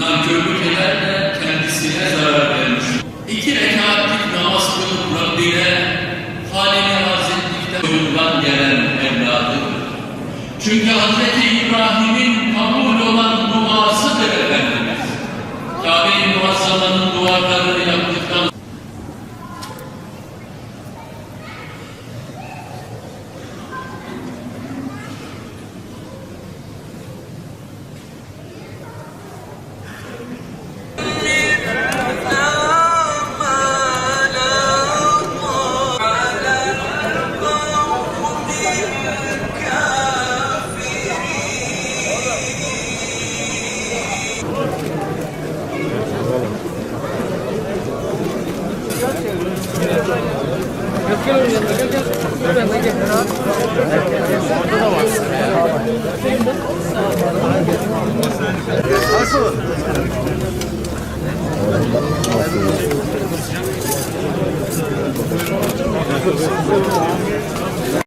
nankörlük eder de kendisine zarar vermiş. İki rekatlik namaz kılıp Rabbine halini arz ettikten soyundan gelen evladı. Çünkü Hazreti İbrahim'in kabul olan duasıdır Efendimiz. Kabe-i Muazzama'nın duvarlarını yaptıktan Gel oraya yanına gel gel. Buradan da gel. Orada da var. Nasıl? Nasıl?